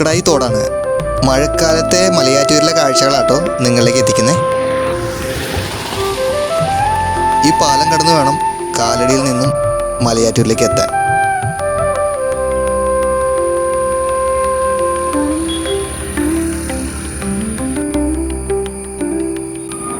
മുക്കടായി തോടാണ്. മഴക്കാലത്തെ മലയാറ്റൂരിലെ കാഴ്ചകളാട്ടോ നിങ്ങളിലേക്ക് എത്തിക്കുന്നത് ഈ പാലം കടന്നു വേണം കാലടിയിൽ നിന്നും മലയാറ്റൂരിലേക്ക് എത്താൻ.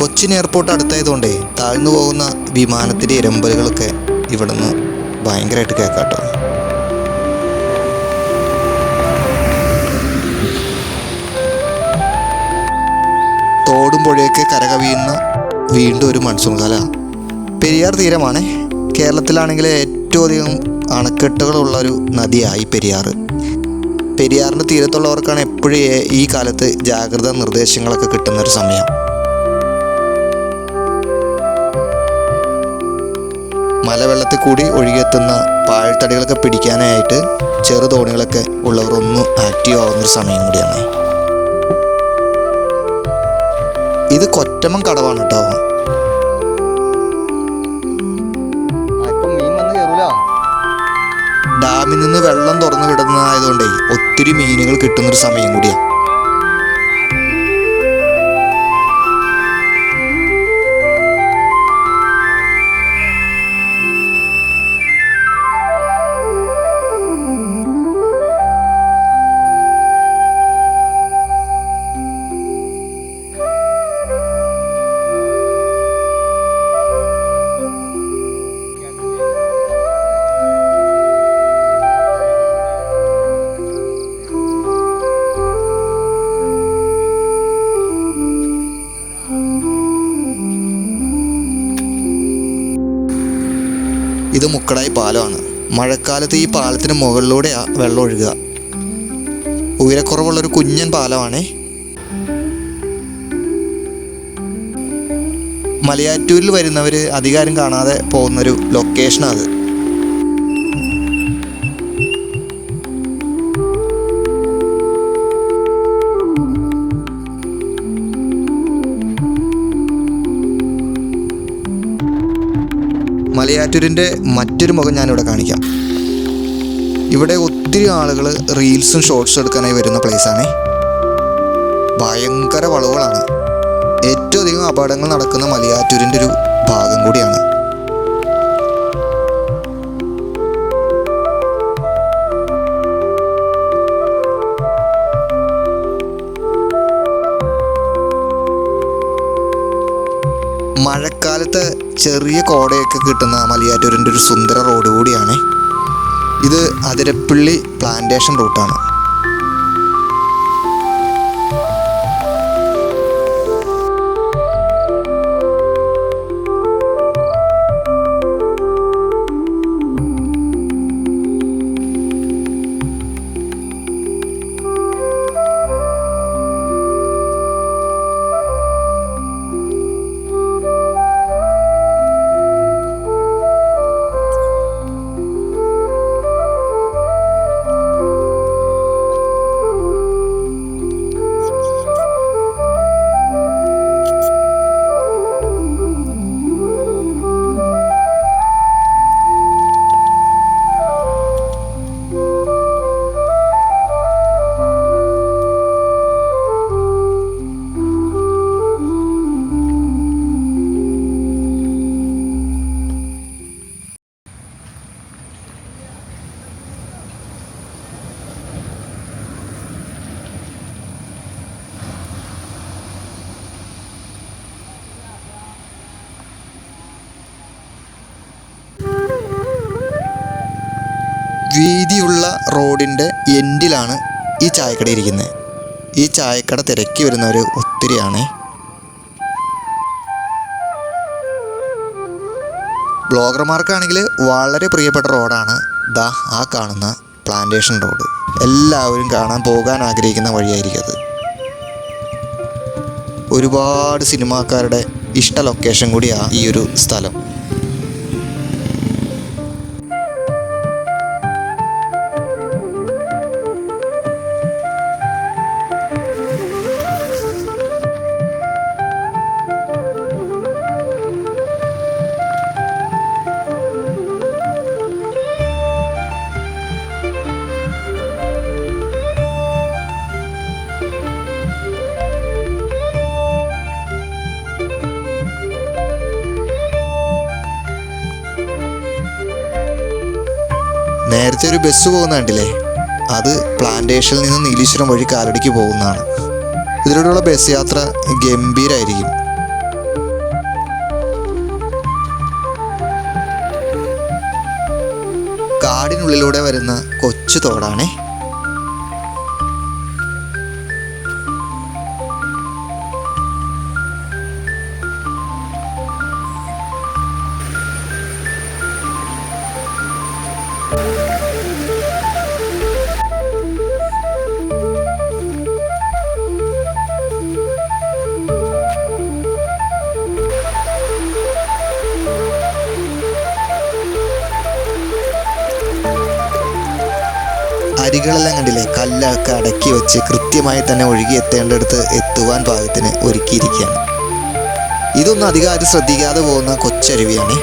കൊച്ചിൻ എയർപോർട്ട് അടുത്തായതുകൊണ്ടേ താഴ്ന്നു പോകുന്ന വിമാനത്തിന്റെ ഇരമ്പലുകളൊക്കെ ഇവിടുന്ന് ഭയങ്കരമായിട്ട് കേൾക്കാട്ടോ. തോടും പുഴയൊക്കെ കരകവിയുന്ന വീണ്ടും ഒരു മൺസൂൺ കാലമാണ് പെരിയാർ തീരമാണ്. കേരളത്തിലാണെങ്കിൽ ഏറ്റവും അധികം അണക്കെട്ടുകളുള്ള ഒരു നദിയായി പെരിയാർ. പെരിയാറിന്റെ തീരത്തുള്ളവർക്കാണ് എപ്പോഴും ഈ കാലത്ത് ജാഗ്രതാ നിർദ്ദേശങ്ങളൊക്കെ കിട്ടുന്ന ഒരു സമയം. മലവെള്ളത്തിൽ കൂടി ഒഴുകിയെത്തുന്ന പാഴ്ത്തടികളൊക്കെ പിടിക്കാനായിട്ട് ചെറുതോണികളൊക്കെ ഉള്ളവർ ഒന്ന് ആക്റ്റീവ് ആവുന്നൊരു സമയം കൂടിയാണ്. ഇത് കൊറ്റമ്മൻ കടവാണ് കേട്ടോ. ഡാമിൽ നിന്ന് വെള്ളം തുറന്നു കിടന്നതായതുകൊണ്ടേ ഒത്തിരി മീനുകൾ കിട്ടുന്നൊരു സമയം കൂടിയാണ് പാലമാണ്. മഴക്കാലത്ത് ഈ പാലത്തിന് മുകളിലൂടെയാണ് വെള്ളം ഒഴുകുക. ഉയരക്കുറവുള്ളൊരു കുഞ്ഞൻ പാലമാണേ. മലയാറ്റൂരിൽ വരുന്നവർ അധികാരം കാണാതെ പോകുന്നൊരു ലൊക്കേഷനാണ് അത്. മലയാറ്റൂരിന്റെ മറ്റൊരു മുഖം ഞാനിവിടെ കാണിക്കാം. ഇവിടെ ഒത്തിരി ആളുകൾ റീൽസും ഷോർട്സും എടുക്കാനായി വരുന്ന പ്ലേസാണേ ഭയങ്കര വളവുകളാണ്. ഏറ്റവും അധികം അപകടങ്ങൾ നടക്കുന്ന മലയാറ്റൂരിന്റെ ഒരു ഭാഗം കൂടിയാണ്. ചെറിയ കോടയൊക്കെ കിട്ടുന്ന മലയാറ്റൂരിന്റെ ഒരു സുന്ദര റോഡ് കൂടിയാണ്. ഇത് അതിരപ്പള്ളി പ്ലാന്റേഷൻ റൂട്ടാണ്. വീതിയുള്ള റോഡിന്റെ എൻഡിലാണ് ഈ ചായക്കട ഇരിക്കുന്നത്. ഈ ചായക്കട തിരക്കി വരുന്നവർ ഒത്തിരിയാണ്. ബ്ലോഗർമാർക്കാണെങ്കിൽ വളരെ പ്രിയപ്പെട്ട റോഡാണ് ദാ ആ കാണുന്ന പ്ലാന്റേഷൻ റോഡ്. എല്ലാവരും കാണാൻ പോകാൻ ആഗ്രഹിക്കുന്ന വഴിയായിരിക്കും അത്. ഒരുപാട് സിനിമാക്കാരുടെ ഇഷ്ട ലൊക്കേഷൻ കൂടിയാണ് ഈ ഒരു സ്ഥലം. നേരത്തെ ഒരു ബസ് പോകുന്ന കണ്ടില്ലേ? അത് പ്ലാന്റേഷനിൽ നിന്ന് നീലീശ്വരം വഴി കാലടിക്ക് പോകുന്നതാണ്. ഇതിലൂടെയുള്ള ബസ് യാത്ര ഗംഭീരായിരിക്കും. കാടിനുള്ളിലൂടെ വരുന്ന കൊച്ചു തോടാണേ. കല്ലൊക്കെ അടക്കി വെച്ച് കൃത്യമായി തന്നെ ഒഴുകി എത്തേണ്ടടുത്ത് എത്തുവാൻ പാകത്തിന് ഒരുക്കിയിരിക്കുകയാണ്. ഇതൊന്നും അധികം ആരും ശ്രദ്ധിക്കാതെ പോകുന്ന കൊച്ചരുവിയാണ്.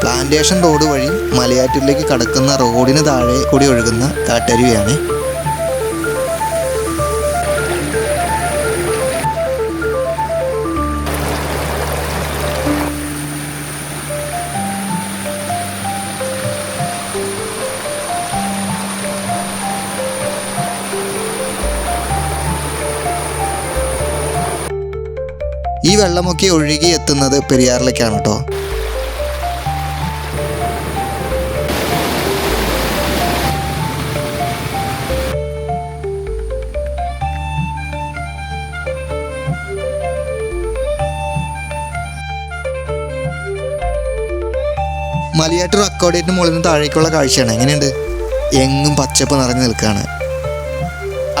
പ്ലാന്റേഷൻ റോഡ് വഴി മലയാറ്റൂരിലേക്ക് കടക്കുന്ന റോഡിന് താഴെ കൂടി ഒഴുകുന്ന കാട്ടരുവിയാണ്. വെള്ളമൊക്കെ ഒഴുകി എത്തുന്നത് പെരിയാറിലേക്കാണ് കേട്ടോ മലയാറ്റൂർ അക്കോഡേറ്റിന് മുകളിൽ നിന്ന് താഴേക്കുള്ള കാഴ്ചയാണ്. എങ്ങനെയുണ്ട്? എങ്ങും പച്ചപ്പ് നിറഞ്ഞു നിൽക്കുകയാണ്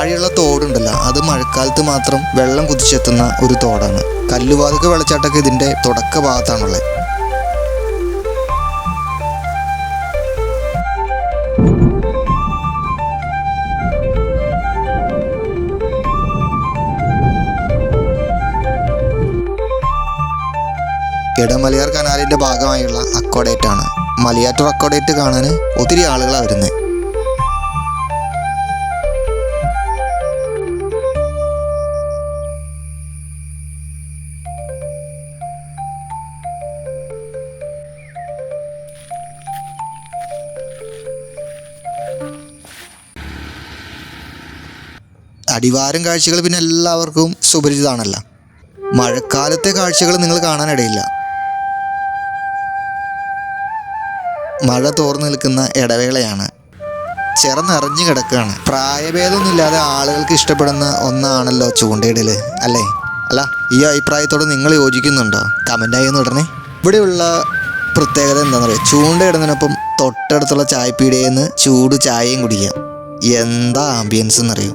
അഴിയുള്ള തോടുണ്ടല്ലോ. അത് മഴക്കാലത്ത് മാത്രം വെള്ളം കുതിച്ചെത്തുന്ന ഒരു തോടാണ്. കല്ലുവാതുക്ക വെള്ളച്ചാട്ടമൊക്കെ ഇതിന്റെ തുടക്ക ഭാഗത്താണുള്ളത്. ഇടമലയാർ കനാലിന്റെ ഭാഗമായുള്ള അക്കോഡേറ്റാണ്. മലയാറ്റൂർ അക്കോഡേറ്റ് കാണാൻ ഒത്തിരി ആളുകളാണ് വരുന്നത്. അടിവാരം കാഴ്ചകൾ പിന്നെ എല്ലാവർക്കും സുപരിചിതമാണല്ലോ. മഴക്കാലത്തെ കാഴ്ചകൾ നിങ്ങൾ കാണാനിടയില്ല. മഴ തോർന്നു നിൽക്കുന്ന ഇടവേളയാണ്. ചിറ നിറഞ്ഞു കിടക്കുകയാണ് പ്രായഭേദമൊന്നുമില്ലാതെ ആളുകൾക്ക് ഇഷ്ടപ്പെടുന്ന ഒന്നാണല്ലോ ചൂണ്ടയിടൽ അല്ലേ? അല്ല ഈ അഭിപ്രായത്തോട് നിങ്ങൾ യോജിക്കുന്നുണ്ടോ? കമന്റായി എന്ന് ഉടനെ ഇവിടെയുള്ള പ്രത്യേകത എന്താണെന്ന് പറയുക ചൂണ്ടയിടുന്നതിനൊപ്പം തൊട്ടടുത്തുള്ള ചായപ്പീടിയിൽ നിന്ന് ചൂട് ചായയും കുടിക്കാം എന്താ ആംബിയൻസ് എന്നറിയോ?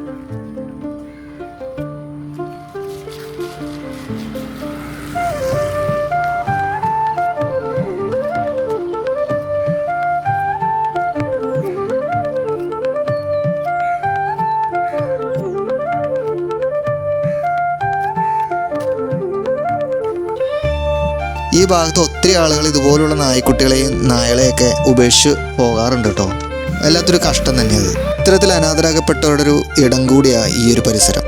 ഭാഗത്ത് ഒത്തിരി ആളുകൾ ഇതുപോലുള്ള നായ്ക്കുട്ടികളെയും നായകളെയൊക്കെ ഉപേക്ഷിച്ച് പോകാറുണ്ട് കേട്ടോ. വല്ലാത്തൊരു കഷ്ടം തന്നെയത് ഇത്തരത്തിൽ അനാഥരാകപ്പെട്ടവരുടെ ഒരു ഇടം കൂടിയാണ് ഈ ഒരു പരിസരം.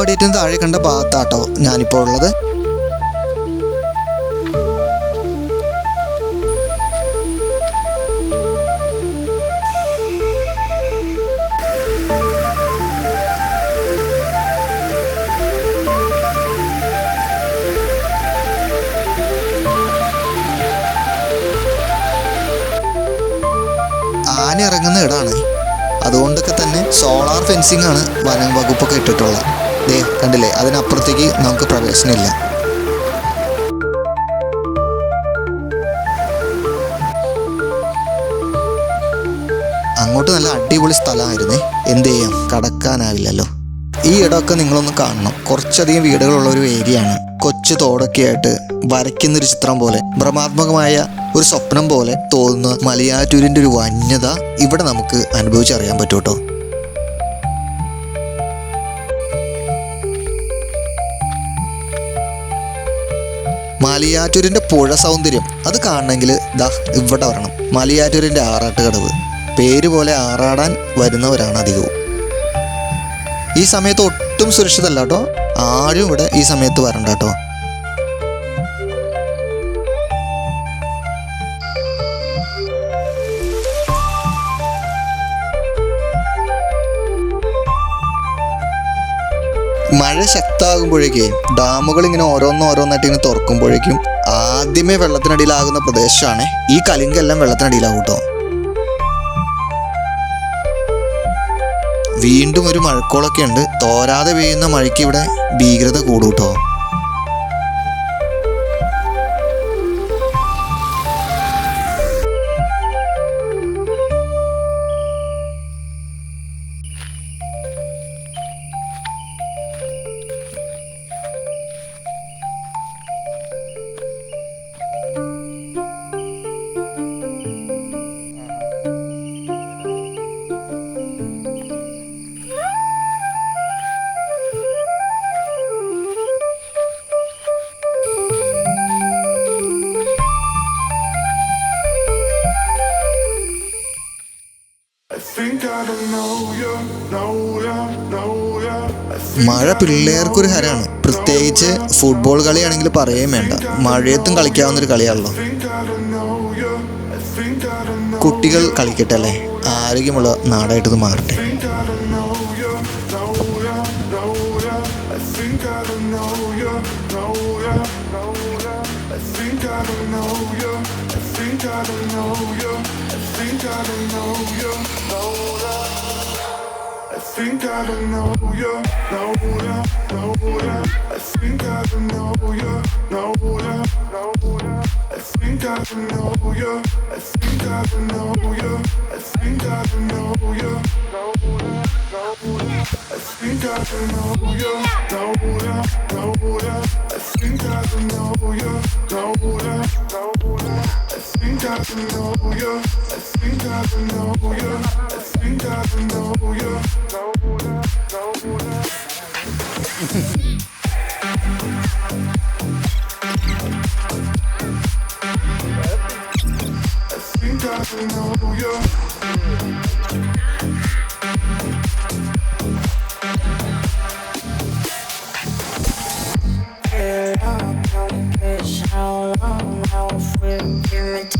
അക്വാഡിയറ്റിന് താഴെ കണ്ട ഭാഗത്താട്ടോ ഞാനിപ്പോൾ ഉള്ളത്. ആന ഇറങ്ങുന്ന ഇടാണ്. അതുകൊണ്ടൊക്കെ തന്നെ സോളാർ ഫെൻസിങ് ആണ് വനം വകുപ്പൊക്കെ ഇട്ടിട്ടുള്ളത്. ദേ കണ്ടില്ലേ? അതിനപ്പുറത്തേക്ക് നമുക്ക് പ്രവേശനമില്ല. അങ്ങോട്ട് നല്ല അടിപൊളി സ്ഥലമായിരുന്നേ. എന്ത് ചെയ്യാം? കടക്കാനാവില്ലല്ലോ. ഈ ഇടമൊക്കെ നിങ്ങളൊന്ന് കാണണം. കുറച്ചധികം വീടുകളുള്ള ഒരു ഏരിയ ആണ് കൊച്ചു തോടൊക്കെ ആയിട്ട് വരയ്ക്കുന്നൊരു ചിത്രം പോലെ ഭ്രമാത്മകമായ ഒരു സ്വപ്നം പോലെ തോന്നുന്ന മലയാറ്റൂരിന്റെ ഒരു വന്യത ഇവിടെ നമുക്ക് അനുഭവിച്ചറിയാൻ പറ്റും മലയാറ്റൂരിന്റെ പുഴ സൗന്ദര്യം അത് കാണണമെങ്കിൽ ദാ ഇവിടെ വരണം. മലയാറ്റൂരിന്റെ ആറാട്ട് കടവ് പേര് പോലെ ആറാടാൻ വരുന്നവരാണ് അധികവും. ഈ സമയത്ത് ഒട്ടും സുരക്ഷിതല്ല കേട്ടോ. ആരും ഇവിടെ ഈ സമയത്ത് വരണ്ട കേട്ടോ. മഴ ശക്തമാകുമ്പോഴേക്കേ ഡാമുകൾ ഇങ്ങനെ ഓരോന്നും ഓരോന്നായിട്ട് ഇങ്ങനെ തുറക്കുമ്പോഴേക്കും ആദ്യമേ വെള്ളത്തിനടിയിലാകുന്ന പ്രദേശമാണ് ഈ കലിങ്കെല്ലാം വെള്ളത്തിനടിയിലാകും കേട്ടോ. വീണ്ടും ഒരു മഴക്കോളൊക്കെ ഉണ്ട്. തോരാതെ പെയ്യുന്ന മഴയ്ക്ക് ഇവിടെ ഭീകരത കൂടും കേട്ടോ. മഴ പിള്ളേർക്കൊരു ഹരമാണ് പ്രത്യേകിച്ച് ഫുട്ബോൾ കളിയാണെങ്കിൽ പറയുകയും വേണ്ട. മഴയത്തും കളിക്കാവുന്ന ഒരു കളിയാണല്ലോ. കുട്ടികൾ കളിക്കട്ടെ അല്ലേ? ആരോഗ്യമുള്ള നാടായിട്ട് മാറട്ടെ. think I don't know ya, know ya, know ya. I think I don't know ya, know ya, know ya. I think I don't know ya, I think I don't know ya, I think I don't know ya, know ya, know ya. I think I don't know ya, know ya, know ya. I think I don't know ya, know ya, know ya. I think I don't know you. I think I know you. I think I know you. I think I know you.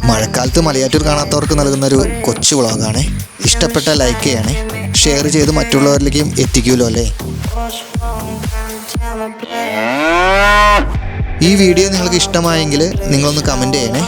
മഴക്കാലത്ത് മലയാറ്റൂർ കാണാത്തവർക്ക് നൽകുന്ന ഒരു കൊച്ചു വ്ളോഗാണ്. ഇഷ്ടപ്പെട്ട like ചെയ്യണേ. Share ചെയ്ത് മറ്റുള്ളവരിലേക്കും എത്തിക്കുമല്ലോ അല്ലേ? ഈ വീഡിയോ നിങ്ങൾക്ക് ഇഷ്ടമായെങ്കിൽ നിങ്ങളൊന്ന് കമന്റ് ചെയ്യണേ.